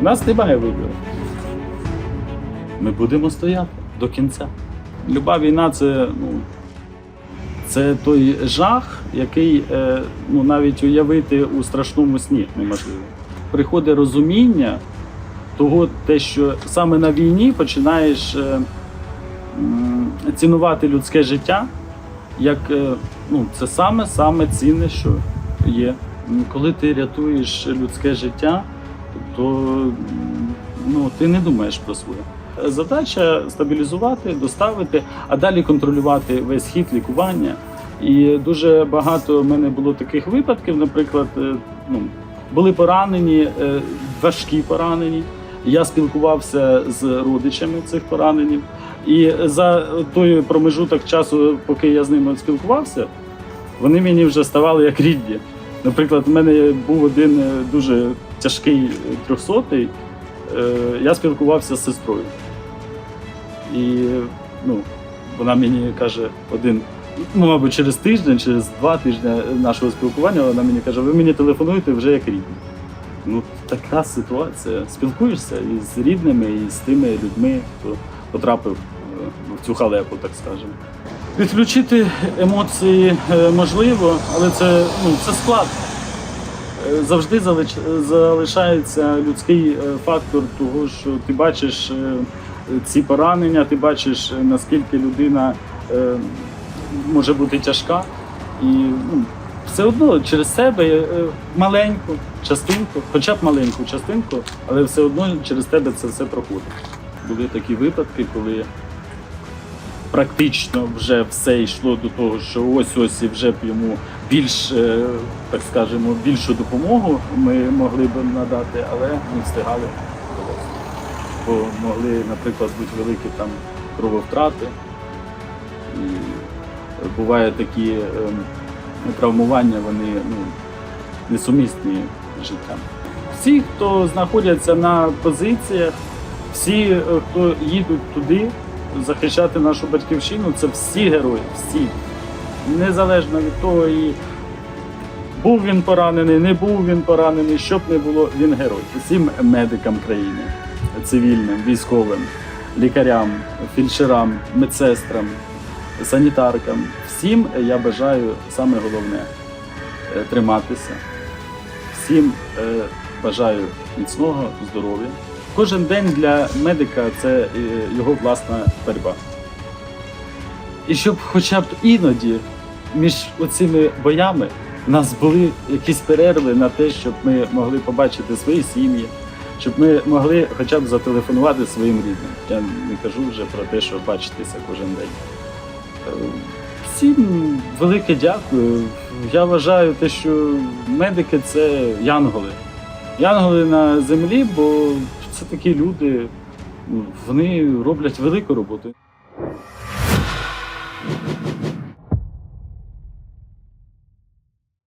У нас немає вибору. Ми будемо стояти до кінця. Люба війна це, ну, це той жах, який е, ну, навіть уявити у страшному сні неможливо. Приходить розуміння того, те, що саме на війні починаєш е, цінувати людське життя, як е, ну, це саме саме цінне, що є. Коли ти рятуєш людське життя, то ну, ти не думаєш про своє. Задача стабілізувати, доставити, а далі контролювати весь хід лікування. І дуже багато в мене було таких випадків. Наприклад, е, ну, були поранені, е, важкі поранені. Я спілкувався з родичами цих пораненів. І за той промежуток часу, поки я з ними спілкувався, вони мені вже ставали як рідні. Наприклад, в мене був один е, дуже тяжкий трьохсотий. Е, Я спілкувався з сестрою. І ну, вона мені каже один, ну, мабуть, через тиждень, через два тижні нашого спілкування, вона мені каже, ви мені телефонуєте вже як рідні. Ну, така ситуація. Спілкуєшся із рідними, і з тими людьми, хто потрапив е, в цю халепу, так скажемо. Відключити емоції е, можливо, але це, ну, це склад. Завжди залиш- залишається людський е, фактор того, що ти бачиш е, ці поранення, ти бачиш, е, наскільки людина може бути тяжка. І ну, все одно через себе маленьку частинку, хоча б маленьку частинку, але все одно через тебе це все проходить. Були такі випадки, коли практично вже все йшло до того, що ось ось і вже б йому більш, е, так скажемо, більшу допомогу ми могли б надати, але не встигали. Бо могли, наприклад, бути великі там крововтрати. І бувають такі ем, травмування, вони ну, несумісні з життям. Всі, хто знаходяться на позиціях, всі, е, хто їдуть туди захищати нашу батьківщину, це всі герої, всі. Незалежно від того, і був він поранений, не був він поранений, щоб не було, він герой. Усім медикам країни, цивільним, військовим, лікарям, фельдшерам, медсестрам, санітаркам. Всім я бажаю саме головне е, триматися. Всім е, бажаю міцного здоров'я. Кожен день для медика це е, його власна боротьба. І щоб хоча б іноді між оцими боями в нас були якісь перерви на те, щоб ми могли побачити свої сім'ї, щоб ми могли хоча б зателефонувати своїм рідним. Я не кажу вже про те, що бачитися кожен день. Всім велике дякую. Я вважаю те, що медики це янголи. Янголи на землі, бо це такі люди, вони роблять велику роботу.